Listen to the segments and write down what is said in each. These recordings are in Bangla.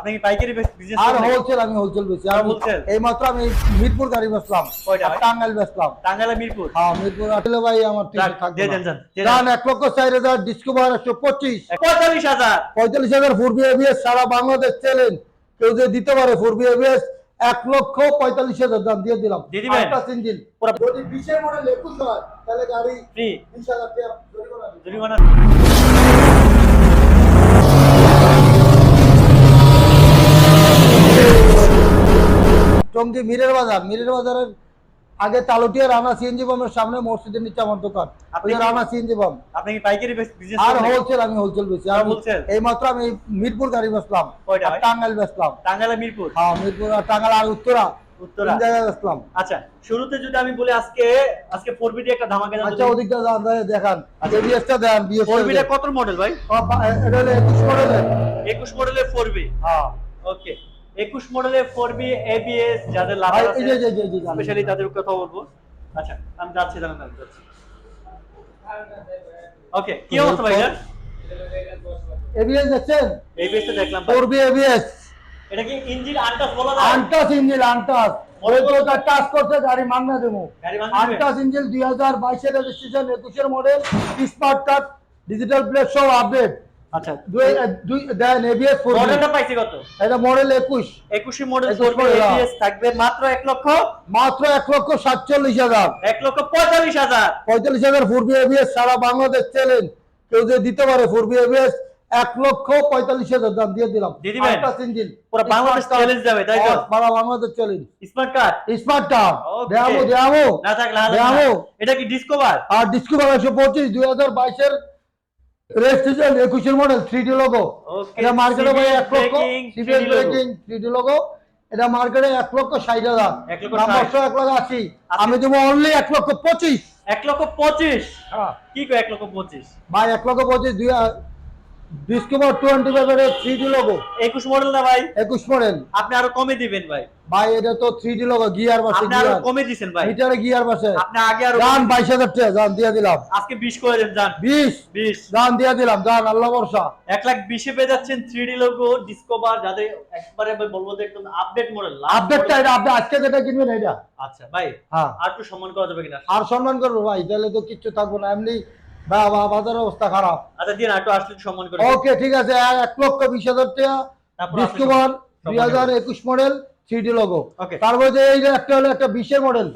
আপনি পাইকারি বিজনেস আর হোলসেল আমি হোলসেল বেশি আর আর এই মাত্র আমি মিরপুর গাড়ি বেচলাম? টাঙ্গাইল বেচলাম। টাঙ্গাইলা মিরপুর? হ্যাঁ মিরপুর আসলে ভাই আমার ঠিক থাকবে দিয়ে দেন, যান, দিয়ে এক লক্ষ চার হাজার ডিসকভার একশো পঁচিশ। পঁয়তাল্লিশ হাজার। পঁয়তাল্লিশ হাজার ফুরবি এবিএস সারা বাংলাদেশ চ্যালেঞ্জ কেউ যদি দিতে পারে ফুরবি এবিএস এক লক্ষ পঁয়তাল্লিশ হাজার দাম দিয়ে দিলাম। ইঞ্জিন যদি বিশের মডেল একুশ হয় তাহলে গাড়ি বিশ হাজার জরিমানা দিবে। জরিমানা টঙ্গী মিরের বাজার। মিরের বাজারের আগে তালুটিয়া রানা সিএনজি বামের সামনে মসজিদের নিচে আমার দোকান। আপনি রানা সিএনজি বাম। আপনি কি পাইকারি বিজনেস আর হোলসেল আমি হোলসেল বেশি আর wholesale? এই মাত্র আমি মিরপুর গাড়ি বেচলাম। কয়টা আর টাঙ্গাইল বেচলাম। টাঙ্গাইলা মিরপুর? হ্যাঁ মিরপুর আর টাঙ্গাইল আর উত্তরা। উত্তরা। তিন জায়গায় বেচলাম। আচ্ছা শুরুতে যদি আমি বলি আজকে আজকে ফোর বিডি একটা ধামাকা আচ্ছা ওদিকটা দেখান। এবিএসটা দেন বিএস ফোর কত মডেল ভাই? এটা হলো একুশ মডেলের একুশ মডেলের ফোর বি হ্যাঁ। ওকে একুশ মডেলের ফোর বি এবিএস যাদের লাভ। স্পেশালি তাদের কথা বলব। আচ্ছা আমি যাচ্ছি দাঁড়ান, যাচ্ছি। ওকে কি অবস্থা ভাই? এবিএস দেখছেন? এবিএস তো দেখলাম ফোর বি এবিএস এটা কি ইঞ্জিন আনটাস বলা যায়? আনটাস ইঞ্জিন আনটাস টাচ করতে গাড়ি দিবে? ইঞ্জিন দুই হাজার বাইশের রেজিস্ট্রেশন একুশের model smart card digital plate সব আপডেট আচ্ছা। দুই দুই দেন এবিএস ফোর মডেলটা পাইছি কত? এটা মডেল একুশ। একুশে মডেল 21 ফোর বি model, হ্যাঁ। এবিএস থাকবে মাত্র এক লক্ষ? মাত্র পঁয়তাল্লিশ হাজার। পঁয়তাল্লিশ হাজার ফোর এবিএস সারা বাংলাদেশ চ্যালেঞ্জ কেউ যদি দিতে পারে ফোর এবিএস এক লক্ষ পঁয়তাল্লিশ হাজার দাম দিয়ে দিলাম। ইঞ্জিন পুরো বাংলাদেশ চ্যালেঞ্জ যাবে তাই তো? সারা Bangladesh challenge smart card smart card Okay. দেখাবো দেখাবো না থাকলে এটা কি ডিসকভার আর ডিসকভার একশো পঁচিশ দুই রেজিস্ট্রেশন একুশের মডেল থ্রি ডি লোগো এটা মার্কেটে ভাই এক lakh braking, CBS 3D braking three D logo এটা মার্কেটে এক লক্ষ ষাট হাজার। পাঁচশো। এক লক্ষ আশি। আমি দেবো অনলি এক লক্ষ পঁচিশ। এক লক্ষ পঁচিশ? হ্যাঁ। কি কো এক লক্ষ পঁচিশ? ভাই এক লক্ষ পঁচিশ দুই ডিসকভার টোয়েন্টি ফাইভের থ্রি ডি লোগো একুশ মডেল না ভাই? একুশ মডেল আপনি আরও কমে দিবেন ভাই। ভাই এটা তো থ্রি ডি লোগো গিয়ার বাসে আপনি আরও কমে দিছেন ভাই। মিটারে গিয়ার বাসে আপনি আগে আরও বাইশ হাজার টাকা যান দিয়ে দিলাম। আজকে বিশ করে দেন যান বিশ। বিশ। যান দিয়ে দিলাম যান আল্লাহ বর্ষা এক লাখ বিশে পেয়ে যাচ্ছেন থ্রি ডি লোগো ডিসকভার যাদের একবারে ভাই বলব যে একদম আপডেট মডেল আপডেটটা এটা আপনি আজকে যেটা কিনবেন এটা আচ্ছা ভাই হ্যাঁ। আর একটু সম্মান করা যাবে কিনা? আর সম্মান করব ভাই তাহলে তো কিচ্ছু থাকব না। এমনি অবস্থা খারাপ। আচ্ছা দিন একটু আসলে সম্মান করে ওকে ঠিক আছে এক লক্ষ বিশ হাজার টাকা। ডিসকভার দুই হাজার একুশ মডেল থ্রি লোগো Okay. যে এই একটা হলো একটা বিশের মডেল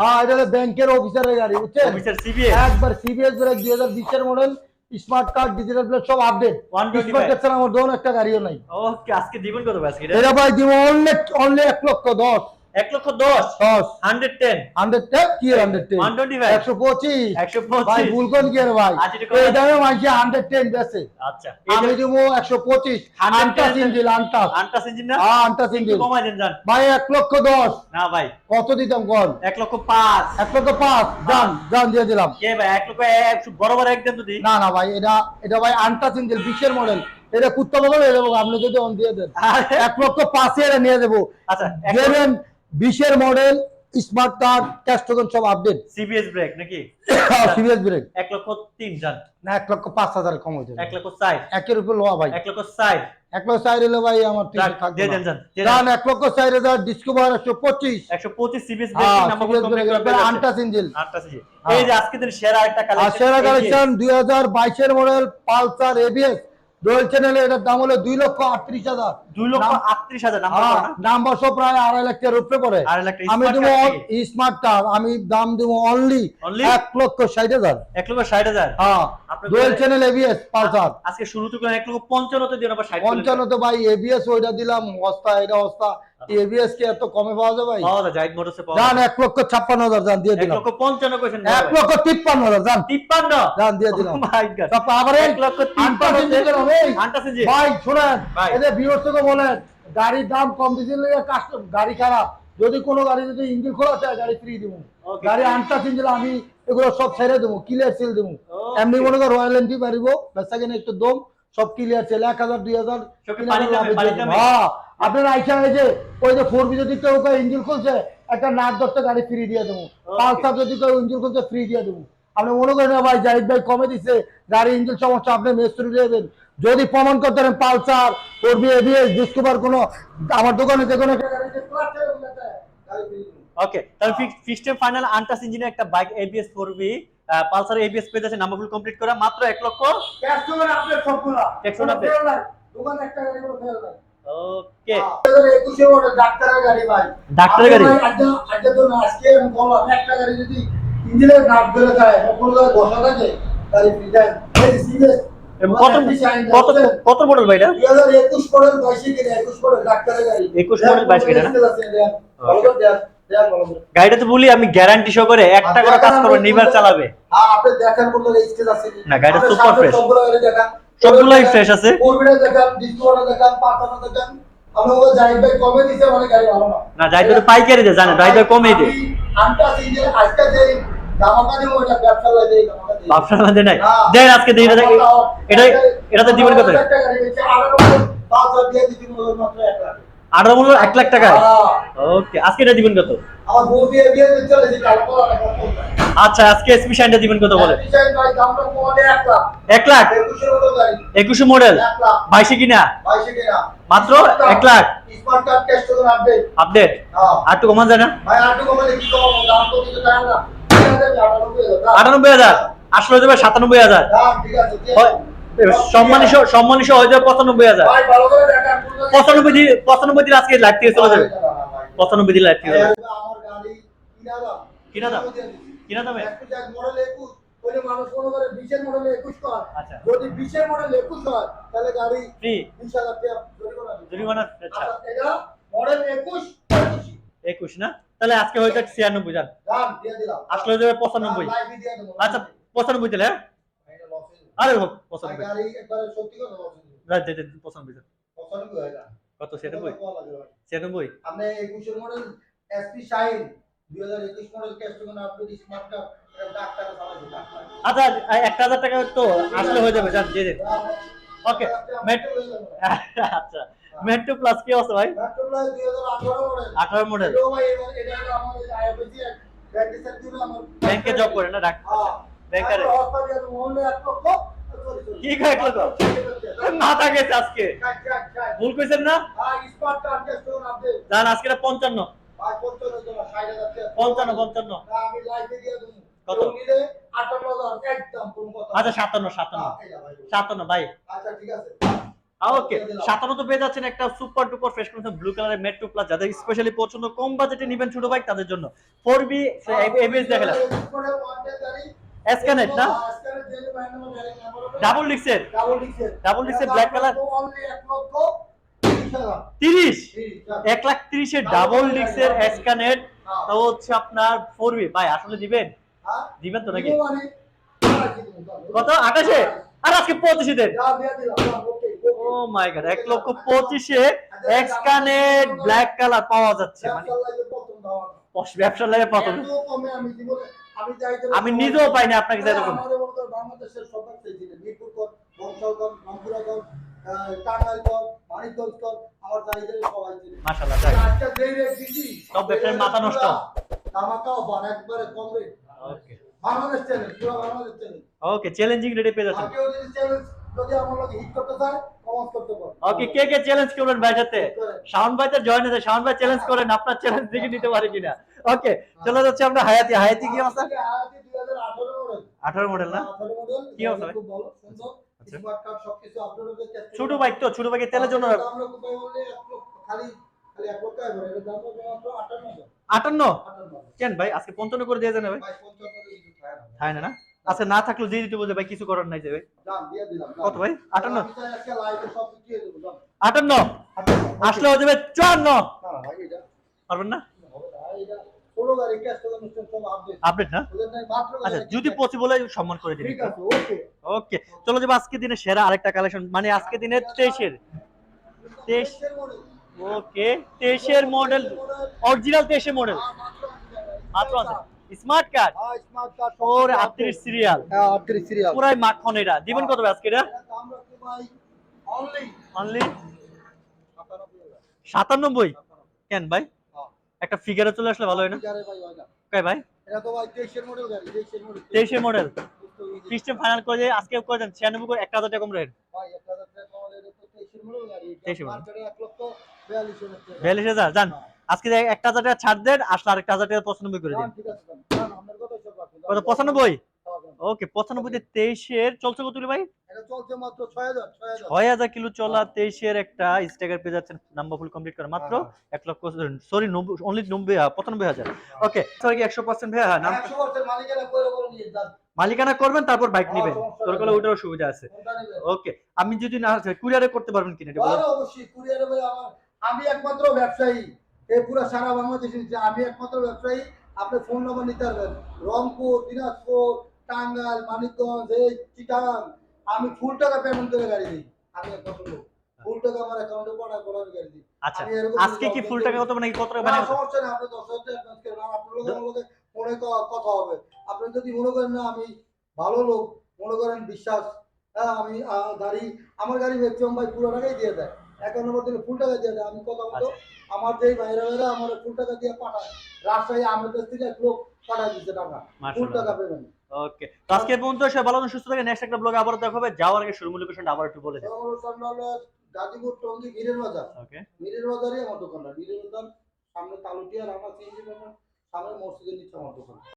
হ্যাঁ এটা হলো ব্যাংকের অফিসারের গাড়ি বুঝছেন? অফিসার সিবিএস একবার সিবিএস ব্রেক দুই হাজার বিশের model smart card digital plate সব আপডেট 125 স্মার্ট কার্ড ছাড়া আমার দোন একটা গাড়িও নাই। ওকে আজকে দিবেন কত আজকে এটা? এটা ভাই দিব অনলি অনলি এক লক্ষ দশ। এক লক্ষ দশ। দশ। হান্ড্রেড টেন হান্ড্রেড টেন কি হান্ড্রেড টেন 125 একশো পঁচিশ। একশো ভাই ভুল কোন কি ভাই? কত? এই দামে মানছি হান্ড্রেড টেন বেছে আচ্ছা। আমি দিব একশো পঁচিশ। 110 আনটাস ইঞ্জিল আনটাস আনটাস ইঞ্জিন না? হ্যাঁ আনটাস একটু কমাই দেন যান। ভাই এক লক্ষ দশ। না ভাই। কত দিতাম এক লক্ষ পাঁচ। এক লক্ষ পাঁচ। যান যান দিয়ে দিলাম। কে ভাই এক লক্ষ এক বরাবর একদম তো না না ভাই এটা এটা ভাই আনটাস বিশের মডেল এটা কুত্তা হয়ে যাব আপনি যদি অন দিয়ে দেন। এক লক্ষ পাঁচে এটা নিয়ে দেবো। আচ্ছা দেবেন বিশের model smart card cash token সব আপডেট সিবিএস ব্রেক নাকি? সিরিয়াস ব্রেক এক লক্ষ তিন যান না এক লক্ষ পাঁচ হাজার কম হয়েছে এক লক্ষ চার একের উপর লোয়া ভাই। এক লক্ষ চার এক লক্ষ চার হলে ভাই আমার ঠিক থাকবে দেন দেন। এক লক্ষ চার হাজার ডিসকভার একশো পঁচিশ। একশো পঁচিশ সিবিএস আনটাস হ্যাঁ। এই যে আজকে দিন সেরা একটা আর কালেকশন সেরা কালেকশন দুই হাজার বাইশের মডেল পালসার এবিএস রয়েল চ্যানেলে এটার দাম হলো দুই লক্ষ আটত্রিশ হাজার। দুই লক্ষ আটত্রিশ হাজার নাম্বার হ্যাঁ, প্রায় আড়াই লাখ টাকার উপরে পড়ে আমি দেবো স্মার্ট কার্ড আমি দাম দেবো অনলি? এক লক্ষ ষাট হাজার। এক লক্ষ ষাট হাজার? হ্যাঁ আপনি চ্যানেল এবিএস পালসার আজকে শুরুতে করে এক লক্ষ পঞ্চান্নতে দিন আবার ষাট পঞ্চান্ন তো ভাই এবিএস ওইটা দিলাম অস্তা এটা অস্তা এবিএস কি এত কমে পাওয়া যায় ভাই? পাওয়া যায় মোটরসে পাওয়া যান যায়। এক লক্ষ ছাপ্পান্ন হাজার যান দিয়ে দিলাম। লক্ষ পঞ্চান্ন কইছেন এক লক্ষ তিপ্পান্ন হাজার যান তিপ্পান্ন? যান দিয়ে দিলাম। Oh তারপর আবার লক্ষ। ভাই শোনেন ভিউয়ার্স বলেন গাড়ির দাম কম দিতে গাড়ি খারাপ। যদি কোনো গাড়ি যদি ইঞ্জিন খোলা চায় গাড়ি ফ্রি দিব। গাড়ি আনটা সিঞ্জিল আমি এগুলো সব ছেড়ে দেবো ক্লিয়ার সেল দেবো। এমনি মনে করো রয়্যাল এনফিল্ড পারিব বেচা একটু দম সব ক্লিয়ার সেল এক হাজার দুই হাজার দিয়ে। হ্যাঁ আপনার আইসা যে ওই যে ফোর বি যদি কেউ ইঞ্জিন খুলছে একটা নাট দশটা গাড়ি ফ্রি দিয়ে দেবো। পালসার যদি কেউ ইঞ্জিন খুলছে ফ্রি দিয়ে দেবো। আপনি মনে করেন ভাই জাহিদ ভাই কমে দিছে গাড়ি ইঞ্জিন সমস্যা আপনি মেস্তুরি দেবেন যদি প্রমাণ করতে পারেন Pulsar four B ABS Discover কোনো আমার দোকানে যে কোনো। ওকে তাহলে ফিক্সড ফাইনাল আনটাস ইঞ্জিনের একটা bike ABS four B Pulsar ABS পেয়ে যাচ্ছে নাম্বার ফুল কমপ্লিট করা মাত্র এক লক্ষ Cash payment update সবগুলা। Update। fail নাই। দোকানে একটা গাড়ি কোনো fail নাই। ওকে। 2021 model ডাক্তারের গাড়ি ভাই। ডাক্তারের গাড়ি? আজকে- আজকে ধরুন আজকে আমি বললাম, একটা গাড়ি যদি ইঞ্জিনের নাট ধরে যায় বা কোনো বসা থাকে, গাড়ি যে serious, কত আমাদের design কত আছে। কত মডেল ভাই এটা 2021 model বাইশে কিনে, 21 model ডাক্তারের গাড়ি। 21 model বাইশে কিনে না? দেন, দেন, দেন, ভালো করে দেন, দেন, ভালো করে। গাড়িটা তো বলি আমি গ্যারান্টি সহ করে একটা করে কাজ করবে নিবার চালাবে হ্যাঁ, আপনি দেখেন কোন স্কেচ আছে না, গাড়িটা। সবগুলাই fresh আছে। দেখান, দেখান, দেখান। আমরা ওকে জাহিদ ভাই কমে দিছে মানে গাড়ি ভালো না। পাইকারি দে জানে যাই তো কমই দে আনটা সিঙ্গেল আজকে যে ব্যবসা লাগে নাই? হ্যাঁ। দেন আজকে দিন এটা এটা কত? আঠারো মূল্য এক লাখ। হ্যাঁ। ওকে আজকে এটা দিবেন কত। আচ্ছা আজকে এসপি শাইনটা দিবেন কত বলে? ডিজাইন ভাই দামটা কমালে এক লাখ। এক লাখ? একুশের মতো গাড়ি, একুশে মডেল বাইশে কিনা? মাত্র এক লাখ। আপডেট। হ্যাঁ। আর একটু কমান যায় না। আটানব্বই হাজার। আসলে দেবে সাতানব্বই হাজার। হয়, হয়ে যাবে পঁচানব্বই হাজার পঁচানব্বই দিন পঁচানব্বই দিন আজকে লাইভ থেকে চলে যাবে। পঁচানব্বই দিন লাইভ থেকে যাবে কিনা দাম। কিনা দাম? দিয়ে দিচ্ছি। কিনা দামে একটু যাক, মডেল 21, ওই মানুষ মনে করে 20 মডেলে 21 কর। আচ্ছা যদি 20 এর মডেল 21 হয়, তাহলে গাড়ি ফ্রি 20,000 জরিমানা আচ্ছা মডেল 21, 25 একুশ না তাহলে আজকে ছিয়ানব্বই জান দাম দিয়ে দিলাম। আসলে হয়ে যাবে পঁচানব্বই। আচ্ছা পঁচানব্বই দিলে হ্যাঁ হয়ে। আরে হোক পঁচানব্বই পঁচানব্বই দিন। 95 হয় না। কত ছিয়ানব্বই? ছিয়ানব্বই আপনি 21 model SP Shine 2021 model cash token update smart card এটা ডাক্তার চালাবে ডাক্তার আচ্ছা একটা হাজার টাকা তো আসলে হয়ে যাবে জান দিয়ে দিন Okay, আচ্ছা মেট্রো প্লাস কি আছে ভাই? মেট্রো প্লাস 2018 মডেল আঠারো মডেল এটা আমাদের আইএফএসি ব্যাংকে সার্ভিস আমার ব্যাংকে জব করে না ডাক হ্যাঁ। ব্যাংকারে। কি কয় এক মাথা গেছে আজকে। ভুল কইছেন না? আপডেট জান আজকে পঞ্চান্ন। ভাই 55 জন 60000 টাকা। পঞ্চান্ন পঞ্চান্ন। না, আমি লাইভে দিয়ে দেবো। কত? কেউ নিলে 58000 একদম কোনো কথা। আচ্ছা সাতান্ন সাতান্ন। হ্যাঁ। সাতান্ন ভাই। আচ্ছা ঠিক আছে। ওকে সাতান্ন তো পেয়ে যাচ্ছেন একটা super duper fresh condition blue কালারের মেট্রো প্লাস যাদের স্পেশালি পছন্দ কম বাজেটে নিবেন ছোট বাইক তাদের জন্য। ফোর বি এবিএস দেখালাম Escanet না? ডাবল ডিক্সের ডাবল ডিক্সের Double disc এর black color? অনলি 1 লক্ষ 30 হাজার। তিরিশ? এক লাখ তিরিশের ডাবল ডিক্সের এসকানেট। তো হচ্ছে আপনার ফোর বি ভাই আসলে দিবেন? হ্যাঁ? দিবেন তো নাকি? মানে? কত? আঠাশে? আর আজকে পঁচিশে দেন। ও মাই গড এক লক্ষ পঁচিশে এক্সকানেট ব্ল্যাক কালার পাওয়া যাচ্ছে মানে ব্যবসার লাগে প্রথম। আমি নিজেও পাইনি আপনাকে যেই রেট দিছি সব ব্যবসায়ীর মাথা নষ্ট। ধামাকাও বান একবারে কম রেট ওকে চ্যালেঞ্জিং রেটে পেয়ে আর যাচ্ছেন। যদি আমার হিট করতে চায় ওকে কে কে চ্যালেঞ্জ করবেন ভাই সাথে? শাওন ভাই তো জয়েন ভাই চ্যালেঞ্জ করেন আপনার চ্যালেঞ্জ দেখে নিতে পারে কিনা? ওকে চলে যাচ্ছে আমরা হায়াতি। হায়াতি কি অবস্থা? আয়াতি 2018 মডেল আঠারো মডেল না? কি অবস্থা আচ্ছা। ছোট বাইক তো ছোট বাইকের তেলের জন্য দাম লোক ভাই বললে এক লক্ষ খালি খালি এক লক্ষ এবার এর দাম হবে মাত্র 58 আটান্ন? কেন ভাই? আজকে পঞ্চান্ন করে দিয়ে দেন ভাই? ভাই 55 কিছু খায় না হয় না না? আচ্ছা না থাকলেও দিয়ে দিতে বলছে ভাই কিছু করার নাই যে ভাই। কত ভাই? আটান্ন। আটান্ন। আসলে হয়ে যাবে চুয়ান্ন। পারবেন না? আপডেট না আচ্ছা যদি পসিবল হয় সম্মান করে দিন ওকে। ওকে চলো যাব আজকে দিনে সেরা আরেকটা কালেকশন মানে আজকে দিনে তেইশের। তেইশ ওকে তেইশের মডেল অরিজিনাল তেইশের মডেল মাত্র আছে স্মার্ট কার্ড? হ্যাঁ স্মার্ট কার্ড ওর আটত্রিশ সিরিয়াল। হ্যাঁ 38 সিরিয়াল। পুরাই মাখন এটা দিবেন কত আজকে এটা? দাম রাখছি ভাই অনলি অনলি 97000 সাতানব্বই? কেন ভাই? হ্যাঁ। একটা ফিগারে চলে আসলে ভালো হয় না? ফিগারে ভাই হয় না। কয় ভাই? এটা তো ভাই 23 এর মডেল গাড়ি 23 এর মডেল তেইশের মডেল সিস্টেম ফাইনাল করে দিয়ে আজকে করে দেন। ছিয়ানব্বই করে একটা হাজার টাকা কম রেট ভাই 1000 টাকা। বিয়াল্লিশ হাজার যান আজকে যে একটা হাজার টাকা ছাড় দেন আসলে আরেকটা হাজার টাকা পঁচানব্বই করে দিন। ঠিক আছে যান। যান, আপনার কথাই সব রাখুন। কত? পঁচানব্বই? হ্যাঁ, ওকে পঁচানব্বইতে তেইশের চলছে কত ভাই। ছয় হাজার কিলো চলা তেইশের একটা স্টেকার পেয়ে যাচ্ছেন নাম্বার ফুল কমপ্লিট করে। মাত্র এক লক্ষ সরি অনলি নব্বই পঁচানব্বই হাজার। ওকে সরি একশো পার্সেন্ট ভাই হ্যাঁ মালিকানা করবেন তারপর বাইক হ্যাঁ, নেবেন। তোর। কলে ওটারও সুবিধা আছে। ওকে আমি যদি না কুরিয়ারে করতে পারবেন কিনা এটা অবশ্যই কুরিয়ারে আমি একমাত্র ব্যবসায়ী। এই পুরো সারা বাংলাদেশে আমি একমাত্র ব্যবসায়ী। আপনি ফোন নম্বর নিতে পারবেন। রংপুর দিনাজপুর টাঙ্গাল মানিকগঞ্জ এই চিটাগাং। আমি ফুল টাকা পেমেন্ট করে গাড়ি দিই। আমি লোক। ফুল টাকা আমার অ্যাকাউন্টে পড়া গাড়ি দিই। আচ্ছা আজকে কি ফুল টাকা কত নাকি কত টাকা মানে সমস্যা আপনি দশ হাজার টাকা অ্যাডভান্স করেন আর আপনার লোকের ফোনে কথা হবে। আপনি যদি মনে করেন না আমি ভালো লোক মনে করেন বিশ্বাস হ্যাঁ আমি গাড়ি আমার গাড়ি ম্যাক্সিমাম ভাই পুরো টাকাই দিয়ে দেয়। একান্ন নম্বর দিলে ফুল টাকা দিয়ে দেয়। আমি কথা বলতো আমার যেই ভাইরা ভাইরা আমার ফুল টাকা দিয়ে পাঠায়। রাজশাহী আমার কাছ থেকে এক লোক পাঠায় দিচ্ছে টাকা। ফুল টাকা পেমেন্ট ওকে। আজকে পর্যন্ত সবাই ভালো সুস্থ থাকে নেক্সট একটা ব্লগে আবার দেখা হবে। যাওয়ার আগে শুরু লোকেশনটা আবার একটু বলে দিন গাজীপুর টঙ্গী গিরের বাজার। ওকে। মিরের বাজারই আমার দোকানটা। মিরের বাজার সামনে তালুটিয়া রামা সিএনজি সামনে মসজিদের নিচে আমার দোকান